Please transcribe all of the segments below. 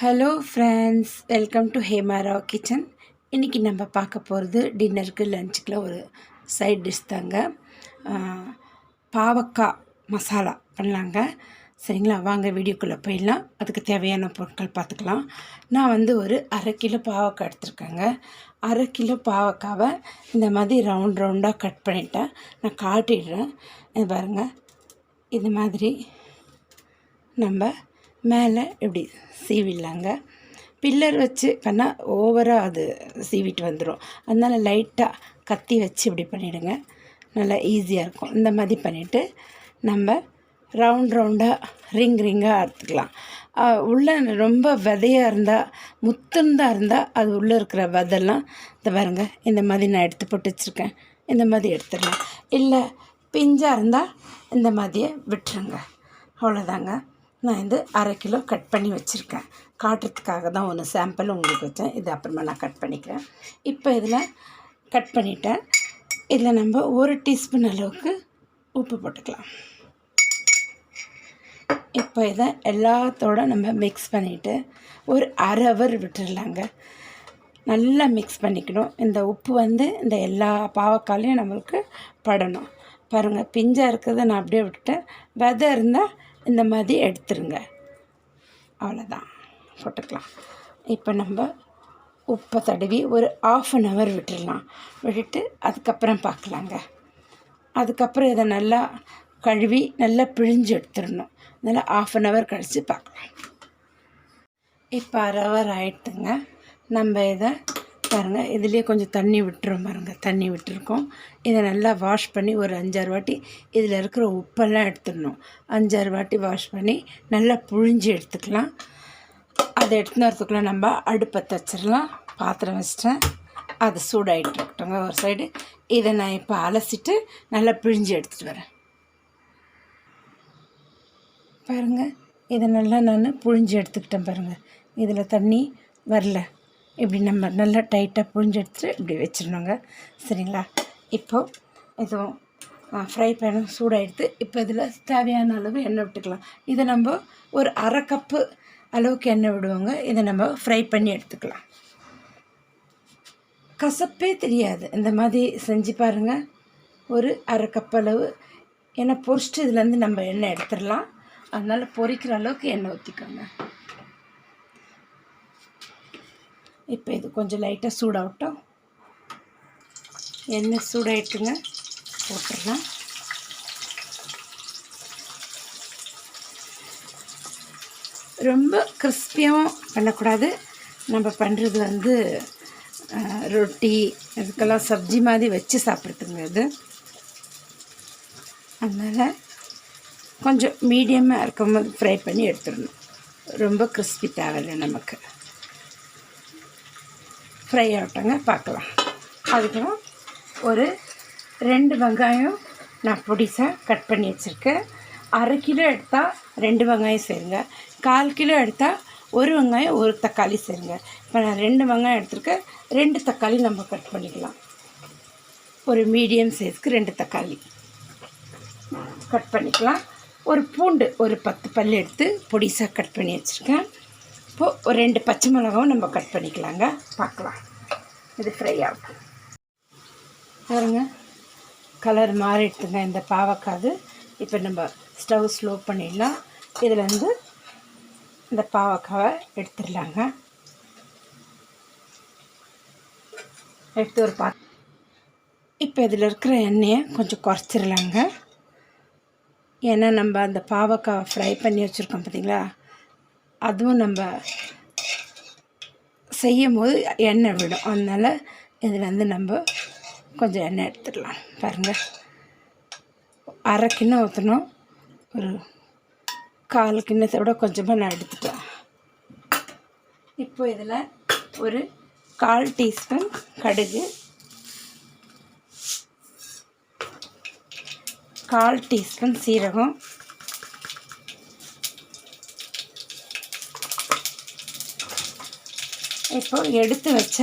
Hello friends welcome to Hemarao kitchen இன்றைக்கி நம்ம பார்க்க போகிறது டின்னருக்கு லஞ்சுக்குள்ள ஒரு சைட் டிஷ் தாங்க. பாவக்காய் மசாலா பண்ணலாங்க. சரிங்களா? வாங்க வீடியோக்குள்ளே போயிடலாம். அதுக்கு தேவையான பொருட்கள் பார்த்துக்கலாம். நான் வந்து ஒரு அரை கிலோ பாவக்காய் எடுத்திருக்கேங்க. அரை கிலோ பாவக்காவை இந்த மாதிரி ரவுண்ட் ரவுண்டாக கட் பண்ணிட்டேன் நான் காட்டிடுறேன். பாருங்கள் இது மாதிரி நம்ம மேலே இப்படி சீவிடலாங்க. பில்லர் வச்சு பண்ணால் ஓவராக அது சீவிட்டு வந்துடும் அதனால் லைட்டாக கத்தி வச்சு இப்படி பண்ணிவிடுங்க நல்லா ஈஸியாக இருக்கும். இந்த மாதிரி பண்ணிவிட்டு நம்ம ரவுண்ட் ரவுண்டாக ரிங் ரிங்காக அறுத்துக்கலாம். உள்ளே உள்ள ரொம்ப விதையாக இருந்தால் முத்துந்தாக இருந்தால் அது உள்ளே இருக்கிற விதெல்லாம் இந்த பாருங்க இந்த மாதிரி நான் எடுத்து போட்டு வச்சுருக்கேன். இந்த மாதிரி எடுத்துடலாம். இல்லை பிஞ்சாக இருந்தால் இந்த மாதிரியே விட்டுருங்க. அவ்வளோதாங்க நான் இது அரை கிலோ கட் பண்ணி வச்சுருக்கேன். காட்டுறதுக்காக தான் ஒன்று சாம்பிள் உங்களுக்கு வச்சேன். இது அப்புறமா நான் கட் பண்ணிக்கிறேன். இப்போ இதில் கட் பண்ணிட்டேன். இதில் நம்ம ஒரு டீஸ்பூன் அளவுக்கு உப்பு போட்டுக்கலாம். இப்போ இதை எல்லாத்தோட நம்ம மிக்ஸ் பண்ணிவிட்டு ஒரு அரை ஹவர் விட்டுடலாங்க நல்லா மிக்ஸ் பண்ணிக்கணும். இந்த உப்பு வந்து இந்த எல்லா பாவக்காலையும் நம்மளுக்கு படணும். பாருங்கள் பிஞ்சாக இருக்கிறத நான் அப்படியே விட்டுட்டேன். விதை இருந்தால் இந்த மாதிரி எடுத்துருங்க. அவ்வளோதான் போட்டுக்கலாம். இப்போ நம்ம உப்பை தடவி ஒரு ஆஃப் அன் ஹவர் விட்டுடலாம். விட்டுட்டு அதுக்கப்புறம் பார்க்கலாங்க. அதுக்கப்புறம் இதை நல்லா கழுவி நல்லா பிழிஞ்சு எடுத்துடணும். நல்லா ஆஃப் அன் ஹவர் கழித்து பார்க்கலாம். இப்போ அரை ஹவர் ஆயிட்டுங்க. நம்ம இதை பாருங்கள் இதுலேயே கொஞ்சம் தண்ணி விட்டுரும் பாருங்க தண்ணி விட்டுருக்கோம். இதை நல்லா வாஷ் பண்ணி ஒரு அஞ்சாறு வாட்டி இதில் இருக்கிற உப்பெல்லாம் எடுத்துடணும். அஞ்சாறு வாட்டி வாஷ் பண்ணி நல்லா புழிஞ்சு எடுத்துக்கலாம். அதை எடுத்துன்னு வரதுக்குள்ளே நம்ம அடுப்பை தச்சிடலாம். பாத்திரம் வச்சிட்டேன். அது சூடாகிட்டு இருக்கட்டுங்க ஒரு சைடு இதை நான் இப்போ அலசிட்டு நல்லா பிழிஞ்சு எடுத்துகிட்டு வரேன். பாருங்கள் இதை நல்லா நான் புழிஞ்சு எடுத்துக்கிட்டேன் பாருங்கள் இதில் தண்ணி வரல. இப்படி நம்ம நல்லா டைட்டாக புழிஞ்சு இப்படி வச்சிடணுங்க. சரிங்களா? இப்போது இதுவும் ஃப்ரை பேனும் சூடாகிடுது இப்போ இதில் தேவையான அளவு எண்ணெய் விட்டுக்கலாம். இதை நம்ம ஒரு அரை கப்பு அளவுக்கு எண்ணெய் விடுவோங்க. இதை நம்ம ஃப்ரை பண்ணி எடுத்துக்கலாம். கசப்பே தெரியாது. இந்த மாதிரி செஞ்சு பாருங்கள் ஒரு அரை கப் அளவு ஏன்னா பொரிச்சிட்டு இதுலேருந்து நம்ம எண்ணெய் எடுத்துடலாம். அதனால் பொரிக்கிற அளவுக்கு எண்ணெய் ஊற்றிக்கோங்க இப்போ இது கொஞ்சம் லைட்டாக சூடாகட்டும். எண்ணெய் சூடாயிட்டுங்க. போட்டுடலாம். ரொம்ப கிறிஸ்பியாகவும் பண்ணக்கூடாது. நம்ம பண்ணுறது வந்து ரொட்டி இதுக்கெல்லாம் சப்ஜி மாதிரி வச்சு சாப்பிட்றதுங்க இது அதனால் கொஞ்சம் மீடியமாக இருக்கும் போது ஃப்ரை பண்ணி எடுத்துடணும். ரொம்ப கிறிஸ்பி தேவையில்லை நமக்கு. ஃப்ரை ஆகட்டங்க பார்க்கலாம். அதுக்கப்புறம் ஒரு ரெண்டு வெங்காயம் நான் பொடிசாக கட் பண்ணி வச்சுருக்கேன். அரை கிலோ எடுத்தால் ரெண்டு வெங்காயம் சேருங்க. கால் கிலோ எடுத்தால் ஒரு வெங்காயம் ஒரு தக்காளி சேருங்க. இப்போ நான் ரெண்டு வெங்காயம் எடுத்துருக்கேன். ரெண்டு தக்காளி நம்ம கட் பண்ணிக்கலாம். ஒரு மீடியம் சைஸ்க்கு ரெண்டு தக்காளி. கட் பண்ணிக்கலாம். ஒரு பூண்டு ஒரு பத்து பல் எடுத்து பொடிசாக கட் பண்ணி வச்சுருக்கேன். இப்போது ஒரு ரெண்டு பச்சை மிளகாவும் நம்ம கட் பண்ணிக்கலாங்க. பார்க்கலாம். இது ஃப்ரை ஆகும். பாருங்க. கலர் மாறிடுதுங்க இந்த பாவக்காது. இப்போ நம்ம ஸ்டவ் ஸ்லோ பண்ணிடலாம். இதுலேருந்து இந்த பாவக்காவை எடுத்துடலாங்க. எடுத்து ஒரு பா இப்போ இதில் இருக்கிற எண்ணெயை கொஞ்சம் குறைச்சிடலாங்க. ஏன்னா நம்ம அந்த பாவக்காவை ஃப்ரை பண்ணி வச்சுருக்கோம் பார்த்தீங்களா? அதுவும் நம்ம செய்யும் போது எண்ணெய் விடும். அதனால் இதில் வந்து நம்ம கொஞ்சம் எண்ணெய் எடுத்துடலாம் பாருங்கள் அரை கிண்ணம் ஊற்றணும் ஒரு கால் கிண்ணத்தை விட கொஞ்சமாக நான் எடுத்துட்டேன். இப்போ இதில் ஒரு கால் டீஸ்பூன் கடுகு கால் டீஸ்பூன் சீரகம் இப்போ எடுத்து வச்ச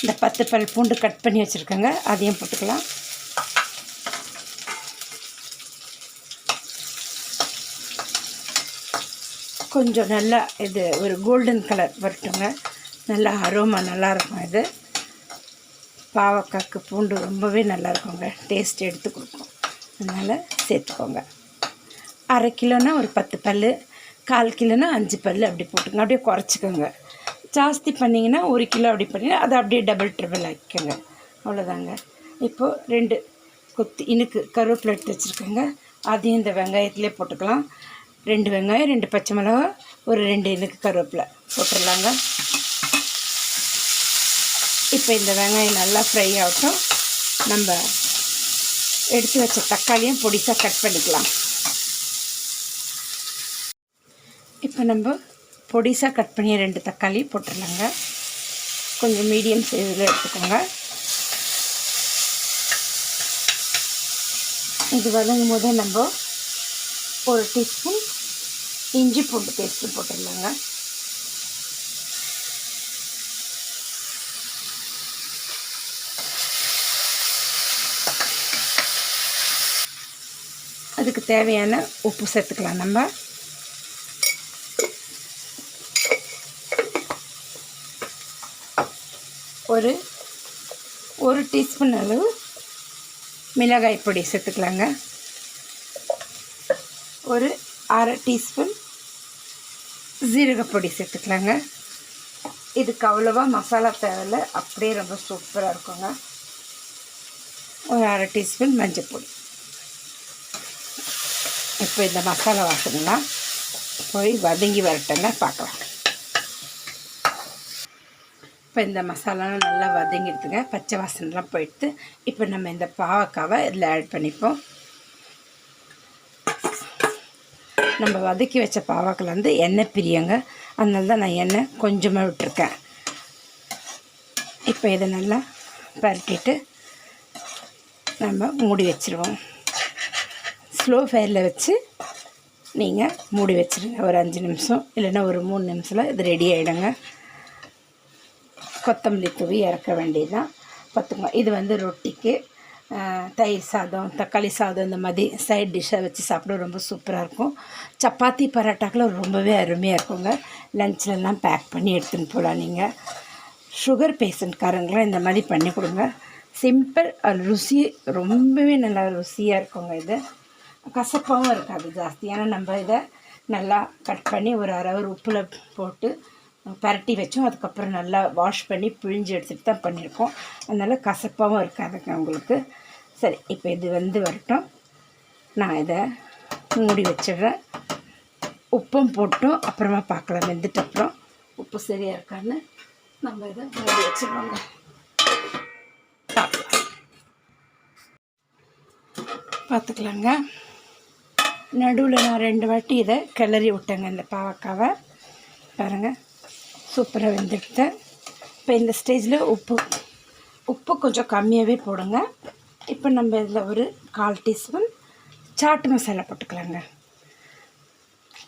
இந்த பத்து பல் பூண்டு கட் பண்ணி வச்சுருக்கேங்க. அதையும் போட்டுக்கலாம். கொஞ்சம் நல்லா இது ஒரு கோல்டன் கலர் வரட்டுங்க. நல்லா அரோமா நல்லாயிருக்கும் இது. பாவக்காய்க்கு பூண்டு ரொம்பவே நல்லாயிருக்குங்க டேஸ்ட் எடுத்து கொடுக்கும். அதனால் சேர்த்துக்கோங்க. அரை கிலோனா ஒரு பத்து பல் கால் கிலோனா அஞ்சு பல் அப்படி போட்டுங்க அப்படியே குறைச்சிக்கோங்க. ஜாஸ்தி பண்ணிங்கன்னா ஒரு கிலோ அப்படி பண்ணிங்கன்னா அதை அப்படியே டபுள் ட்ரிபிள் ஆக்கிக்கோங்க. அவ்வளோதாங்க இப்போது ரெண்டு கொத்து இனுக்கு கருவேப்பிலை எடுத்து வச்சுருக்கோங்க. அதையும் இந்த வெங்காயத்திலே போட்டுக்கலாம். ரெண்டு வெங்காயம் ரெண்டு பச்சை மிளகா ஒரு ரெண்டு இனுக்கு கருவேப்பிலை போட்டுடலாங்க. இப்போ இந்த வெங்காயம் நல்லா ஃப்ரை ஆகட்டும். நம்ம எடுத்து வச்ச தக்காளியும் பொடிசாக கட் பண்ணிக்கலாம். இப்போ நம்ம பொடிசாக கட் பண்ணி ரெண்டு தக்காளி போட்டுடலாங்க. கொஞ்சம் மீடியம் சைஸில் எடுத்துக்கோங்க. இது வதங்கும் போது நம்ம ஒரு டீஸ்பூன் இஞ்சி பூண்டு பேஸ்ட்டு போட்டுடலாங்க. அதுக்கு தேவையான உப்பு சேர்த்துக்கலாம் நம்ம. ஒரு ஒரு டீஸ்பூன் அளவு மிளகாய் பொடி சேர்த்துக்கலாங்க. ஒரு அரை டீஸ்பூன் ஜீரகப்பொடி சேர்த்துக்கலாங்க. இதுக்கு அவ்வளோவா மசாலா தேவையில்ல அப்படியே ரொம்ப சூப்பராக இருக்குங்க. ஒரு அரை டீஸ்பூன் மஞ்சள் பொடி. இப்போ இந்த மசாலா வாசனைலாம் போய் வதங்கி வரட்டங்க பார்க்கலாம். இப்போ இந்த மசாலாலாம் நல்லா வதங்கிடுதுங்க. பச்சை வாசனைலாம் போயிடுது. இப்போ நம்ம இந்த பாவக்காவை இதில் ஆட் பண்ணிப்போம். நம்ம வதக்கி வச்ச பாவக்காயில் வந்து எண்ணெய் பிரியங்க. அதனால தான் நான் எண்ணெய் கொஞ்சமாக விட்டுருக்கேன். இப்போ இதை நல்லா பரட்டிட்டு நம்ம மூடி வச்சுருவோம். ஸ்லோ ஃபயரில் வச்சு நீங்கள் மூடி வச்சுருங்க. ஒரு அஞ்சு நிமிஷம் இல்லைன்னா ஒரு மூணு நிமிஷத்தில் இது ரெடி ஆகிடுங்க கொத்தமல்லி தூவி இறக்க வேண்டியதுதான். பார்த்துங்க இது வந்து ரொட்டிக்கு தயிர் சாதம் தக்காளி சாதம் இந்த மாதிரி சைட் டிஷ்ஷை வச்சு சாப்பிட ரொம்ப சூப்பராக இருக்கும். சப்பாத்தி பரோட்டாக்கெலாம் ரொம்பவே அருமையாக இருக்குங்க. லஞ்ச்லலாம் பேக் பண்ணி எடுத்துன்னு போகலாம் நீங்கள் சுகர் பேஷண்ட்காரங்களாம் இந்த மாதிரி பண்ணி கொடுங்க. சிம்பிள் ருசி ரொம்பவே நல்லா ருசியாக இருக்குங்க இது. கசப்பாகவும் இருக்காது ஜாஸ்தி. ஏன்னா நம்ம இதை நல்லா கட் பண்ணி ஒரு அரை உப்பில் போட்டு பரட்டி வச்சோம். அதுக்கப்புறம் நல்லா வாஷ் பண்ணி பிழிஞ்சு எடுத்துகிட்டு தான் பண்ணியிருக்கோம். அதனால் கசப்பாகவும் இருக்காதுங்க உங்களுக்கு. சரி இப்போ இது வந்து வரட்டும். நான் இதை மூடி வச்சிடுறேன். உப்பும் போட்டும். அப்புறமா பார்க்கலாம் வெந்துட்டு அப்புறம். உப்பு சரியாக இருக்கான்னு நம்ம இதை மூடி வச்சிடுவோங்க பார்த்துக்கலாங்க. நடுவில் நான் ரெண்டு வாட்டி இதை கிளறி விட்டேங்க இந்த பாவக்காவை. பாருங்கள் சூப்பராக வெந்துடுது. இப்போ இந்த ஸ்டேஜில் உப்பு உப்பு கொஞ்சம் கம்மியாகவே போடுங்க. இப்போ நம்ம இதில் ஒரு கால் டீஸ்பூன் சாட்டு மசாலா போட்டுக்கலாங்க.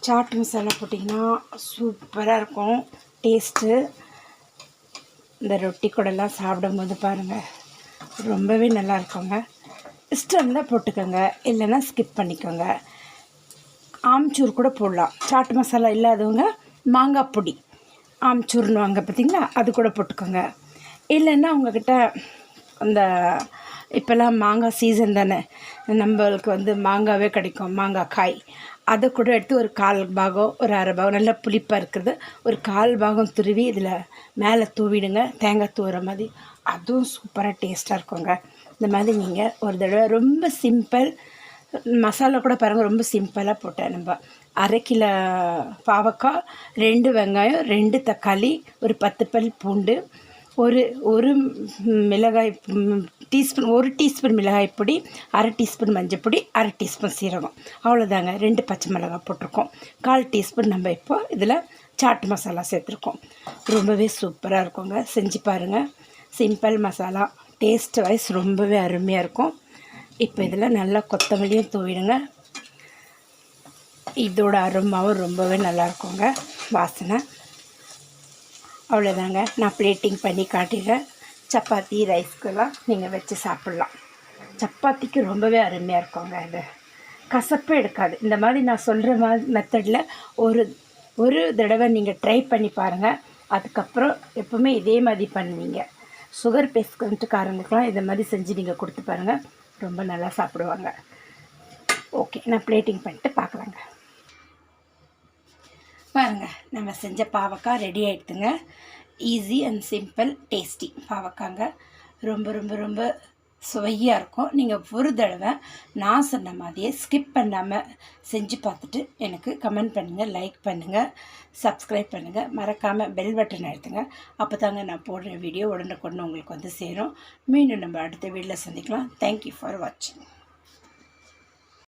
சாட்டு மசாலா போட்டிங்கன்னா சூப்பராக இருக்கும். டேஸ்ட்டு. இந்த ரொட்டி கூடலாம் சாப்பிடும்போது பாருங்கள் ரொம்பவே நல்லா இருக்குங்க. இஷ்டம் இருந்தால் போட்டுக்கோங்க இல்லைன்னா ஸ்கிப் பண்ணிக்கோங்க. ஆம்ச்சூர் கூட போடலாம். சாட்டு மசாலா இல்லாதவங்க மாங்காய் பொடி. ஆம்ச்சூர்னுவாங்க பார்த்தீங்களா? அது கூட போட்டுக்கோங்க. இல்லைன்னா உங்ககிட்ட அந்த இப்போல்லாம் மாங்காய் சீசன் தானே. நம்மளுக்கு வந்து மாங்காவே கிடைக்கும் மாங்காய் காய் அதை கூட எடுத்து ஒரு கால் பாகம் ஒரு அரை பாகம் நல்லா புளிப்பாக இருக்கிறது. ஒரு கால் பாகம் துருவி இதில் மேலே தூவிடுங்க. தேங்காய் தூவுற மாதிரி. அதுவும் சூப்பராக டேஸ்ட்டாக இருக்குங்க. இந்த மாதிரி நீங்கள் ஒரு தடவை ரொம்ப சிம்பிள் மசாலா கூட பாருங்கள் ரொம்ப சிம்பிளாக போட்டேன் நம்ம. அரை கிலோ பாவக்காய் ரெண்டு வெங்காயம் ரெண்டு தக்காளி ஒரு பத்து பல் பூண்டு ஒரு ஒரு மிளகாய் டீஸ்பூன் ஒரு டீஸ்பூன் மிளகாய் பொடி அரை டீஸ்பூன் மஞ்சள் பொடி அரை டீஸ்பூன் சீரகம். அவ்வளோதாங்க. ரெண்டு பச்சை மிளகாய் போட்டிருக்கோம். கால் டீஸ்பூன் நம்ம இப்போ இதில் சாட் மசாலா சேர்த்துருக்கோம். ரொம்பவே சூப்பராக இருக்குங்க. செஞ்சு பாருங்கள் சிம்பிள் மசாலா. டேஸ்ட் வைஸ் ரொம்பவே அருமையாக இருக்கும். இப்போ இதில் நல்லா கொத்தமல்லியும் தூவிடுங்க. இதோட அருமாவும் ரொம்பவே நல்லாயிருக்குங்க. வாசனை. அவ்வளோதாங்க. நான் பிளேட்டிங் பண்ணி காட்டிடுறேன். சப்பாத்தி ரைஸ்க்கெல்லாம் நீங்கள் வச்சு சாப்பிட்லாம். சப்பாத்திக்கு ரொம்பவே அருமையாக இருக்குங்க இது. கசப்பே எடுக்காது. இந்த மாதிரி நான் சொல்கிற மாதிரி மெத்தடில் ஒரு ஒரு தடவை நீங்கள் ட்ரை பண்ணி பாருங்கள் அதுக்கப்புறம் எப்போவுமே இதே மாதிரி பண்ணுவீங்க. சுகர் பேஸ்கண்ட்டுக்காரங்களுக்குலாம் இதை மாதிரி செஞ்சு நீங்கள் கொடுத்து பாருங்கள் ரொம்ப நல்லா சாப்பிடுவாங்க. ஓகே நான் பிளேட்டிங் பண்ணிட்டு பார்க்கலாங்க. பாருங்கள் நம்ம செஞ்ச பாவக்காய் ரெடி ஆகிடுதுங்க ஈஸி அண்ட் சிம்பிள் டேஸ்டி பாவக்காங்க ரொம்ப ரொம்ப ரொம்ப சுவையாக இருக்கும். நீங்கள் ஒரு தடவை நான் சொன்ன மாதிரியே ஸ்கிப் பண்ணாமல் செஞ்சு பார்த்துட்டு எனக்கு கமெண்ட் பண்ணுங்கள் லைக் பண்ணுங்கள் சப்ஸ்கிரைப் பண்ணுங்கள் மறக்காமல் பெல் பட்டன் எடுத்துங்க அப்போ தாங்க நான் போடுற வீடியோ உடனுக்குடனே உங்களுக்கு வந்து சேரும். மீண்டும் நம்ம அடுத்த வீடியோவில் சந்திக்கலாம். தேங்க்யூ ஃபார் வாட்சிங்